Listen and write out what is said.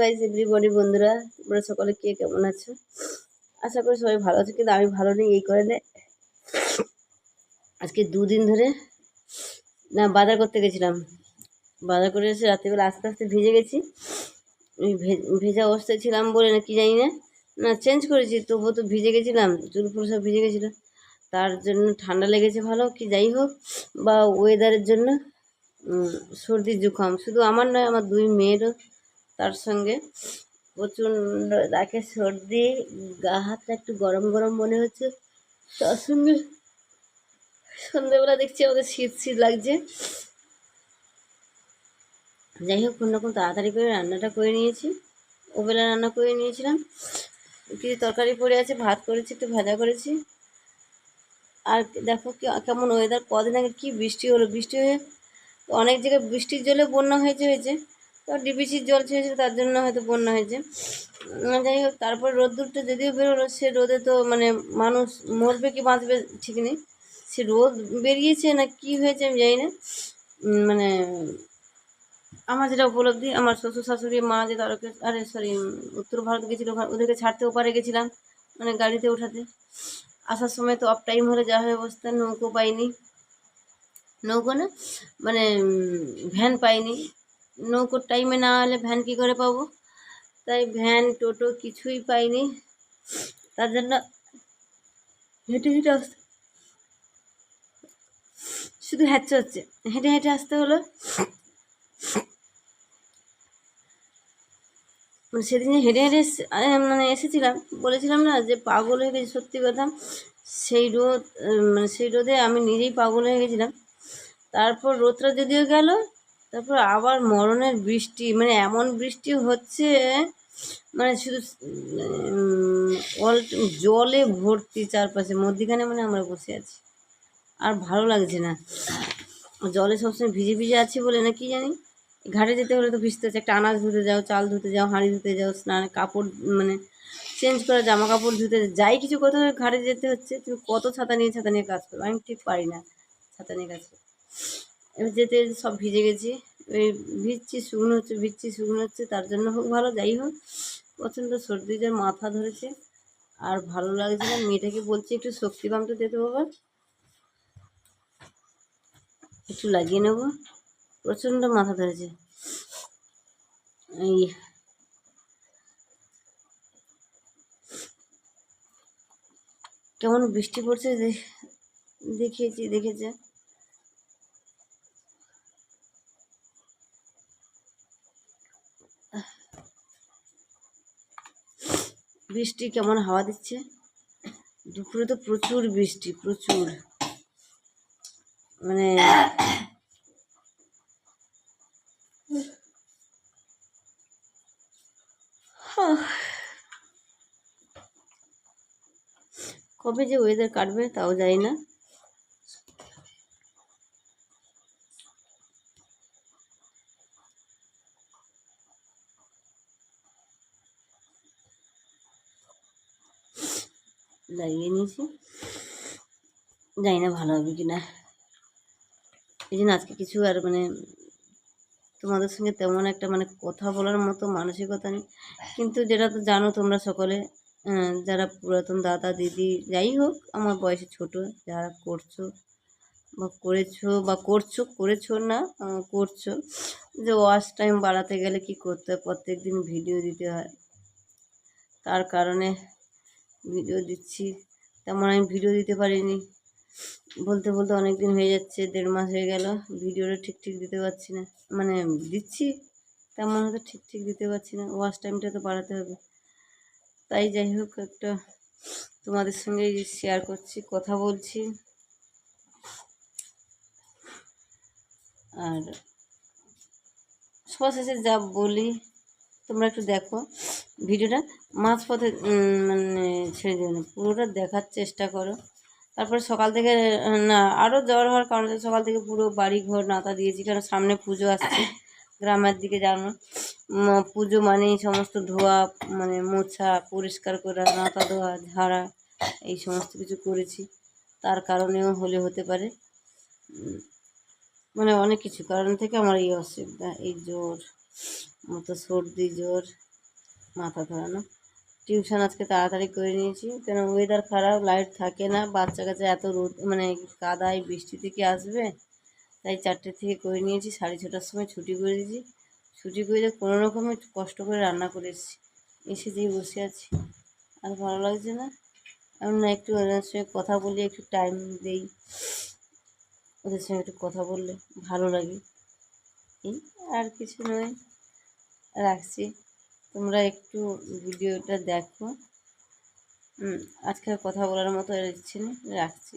Guys everybody বন্ধুরা, তোমরা সকলে কে কেমন আছো? আশা করি সবাই ভালো আছো, কিন্তু আমি ভালো নেই এই কারণে। আজকে দুদিন ধরে, না, বাজার করতে গেছিলাম। বাজার করে এসে রাত্রিবেলা আস্তে আস্তে ভিজে গেছি। ভেজা অবস্থায় ছিলাম বলে না কি জানি না। না চেঞ্জ করেছি, তবুও তো ভিজে গেছিলাম, চুল ফুল সব ভিজে গেছিল। তার জন্য ঠান্ডা লেগেছে ভালো, কি যাই হোক, বা ওয়েদারের জন্য সর্দি জুখাম শুধু আমার নয়, আমার দুই মেয়েরও তার সঙ্গে প্রচণ্ড তাকে সর্দি, গা হাতটা একটু গরম গরম মনে হচ্ছে। তার সঙ্গে সন্ধ্যেবেলা দেখছি আমাদের শীত শীত লাগছে। যাই হোক, কোনো রকম তাড়াতাড়ি করে রান্নাটা করে নিয়েছি। ওবেলা রান্না করে নিয়েছিলাম। কিছু তরকারি পড়ে আছে, ভাত করেছি, একটু ভাজা করেছি। আর দেখো কি, কেমন ওয়েদার কদিন আগে কি বৃষ্টি হলো, বৃষ্টি হয়ে অনেক জায়গায় বৃষ্টির জলে বন্যা হয়েছে হয়েছে। তো ডিবিসির জল ছেড়েছে তার জন্য হয়তো বন্যা হয়েছে। যাই হোক, তারপর রোদ্দুরটা যদিও বেরোলো সে রোদে তো মানে মানুষ মরবে কি বাঁচবে ঠিক নেই। সে রোদ বেরিয়েছে না কি হয়েছে আমি জানি না। মানে আমার যেটা উপলব্ধি, আমার শ্বশুর শাশুড়ি, মা যে তারকে, আরে সরি উত্তর ভারত গেছিল ওদেরকে ছাড়তে ওপারে গেছিলাম মানে গাড়িতে ওঠাতে। আসার সময় তো অফ টাইম হলে যা হয় অবস্থা, নৌকো পাইনি। নৌকো না মানে ভ্যান পাইনি। নৌকোর টাইমে না হলে ভ্যান কী করে পাবো? তাই ভ্যান টোটো কিছুই পাইনি। তার জন্য হেঁটে হেঁটে আসতে শুধু হ্যাচ্ছে হচ্ছে। হেঁটে হেঁটে আসতে হলো। মানে সেদিন হেঁটে হেঁটে মানে এসেছিলাম। বলেছিলাম না যে পাগল হয়ে গেছি, সত্যি কথা। সেই রোদ মানে সেই রোদে আমি নিজেই পাগল হয়ে গেছিলাম। তারপর রোদটা যদিও গেল তারপর আবার মরণের বৃষ্টি মানে এমন বৃষ্টি হচ্ছে মানে শুধু অল জলে ভর্তি চারপাশে, মধ্যিখানে মানে আমরা বসে আছি। আর ভালো লাগছে না। জলে সবসময় ভিজে ভিজে আছি বলে না কি জানি? ঘাটে যেতে হলে তো ভিজতে হচ্ছে, একটা আনাজ ধুতে যাও, চাল ধুতে যাও, হাঁড়ি ধুতে যাও, স্নান, কাপড় মানে চেঞ্জ করা, জামা কাপড় ধুতে যাই কিছু হলে ঘাটে যেতে হচ্ছে, তুমি কত ছাতা নিয়ে ছাতা নিয়ে কাজ করবে আমি ঠিক পারি না, ছাতা নিয়ে কাজ করতে। এবার যেতে সব ভিজে গেছি। ওই ভিজছি, শুকনো হচ্ছে, ভিজছি, শুকনো হচ্ছে, তার জন্য হোক ভালো, যাই হোক। প্রচণ্ড সর্দি মাথা ধরেছে। আর ভালো লাগছে না, মেয়েটাকে বলছি একটু শক্তি পাম্পটা দিতে বাবা একটু লাগিয়ে নেব। প্রচণ্ড মাথা ধরেছে। এই কেমন বৃষ্টি পড়ছে দেখিয়েছি, দেখেছে। বৃষ্টি কেমন হাওয়া দিচ্ছে? দুপুরে তো প্রচুর বৃষ্টি, প্রচুর। মানে কবে যে ওয়েদার কাটবে তাও জানি না। লাগিয়ে নিয়েছি। জানি না ভালো হবে কি না এই জন্য আজকে কিছু আর মানে তোমাদের সঙ্গে তেমন একটা মানে কথা বলার মতো মানসিকতা নেই। কিন্তু যেটা তো জানো তোমরা সকলে যারা পুরাতন দাদা, দিদি, যাই হোক, আমার বয়সে ছোট, যারা করছ বা করেছ বা করছ, করেছ না করছ, যে ওয়াচ টাইম বাড়াতে গেলে কি করতে হয়? প্রত্যেক দিন ভিডিও দিতে হয়। তার কারণে ভিডিও দিচ্ছি। তেমন আমি ভিডিও দিতে পারিনি। বলতে বলতে অনেক দিন হয়ে যাচ্ছে, দেড় মাস হয়ে গেল। ভিডিওটা ঠিক ঠিক দিতে পারছি না। মানে দিচ্ছি তেমন হয়তো ঠিক ঠিক দিতে পারছি না। ওয়াচ টাইমটা তো বাড়াতে হবে। তাই যাই হোক, একটা তোমাদের সঙ্গে শেয়ার করছি, কথা বলছি। আর সবার শেষে যা বলি তোমরা একটু দেখো ভিডিওটা। মাঝপথে মানে ছেড়ে দিও না, পুরোটা দেখার চেষ্টা করো। তারপরে সকাল থেকে, না আরও জ্বর হওয়ার কারণে সকাল থেকে পুরো বাড়ি ঘর নাতা দিয়েছি, কারণ সামনে পুজো আসছে, গ্রামের দিকে জানো পুজো মানেই সমস্ত ধোয়া মানে মোছা, পরিষ্কার করা, নাতা ধোয়া, ঝাড়া, এই সমস্ত কিছু করেছি। তার কারণেও হলে হতে পারে। মানে অনেক কিছু, কারণ থেকে আমার এই অসুবিধা, এই জ্বর। মতো সর্দি, জ্বর, মাথা ধরানো টিউশন আজকে তাড়াতাড়ি করে নিয়েছি। কেন ওয়েদার খারাপ লাইট থাকে না। বাচ্চা কাছে এত রোদ মানে কাদায় বৃষ্টি থেকে আসবে। তাই চারটে থেকে করে নিয়েছি। সাড়ে ছটার সময় ছুটি করে দিয়েছি। ছুটি করে কোনো রকমে কষ্ট করে রান্না করে এসেছি। এসে দিয়ে বসে আছি। আর ভালো লাগছে না? আমি না একটু ওদের সঙ্গে কথা বলি, একটু টাইম দেই। ওদের সঙ্গে একটু কথা বললে ভালো লাগে। এই আর কিছু নয়। রাখছি। তোমরা একটু ভিডিওটা দেখো। আজকে কথা বলার মতো এসেছি রাখছি।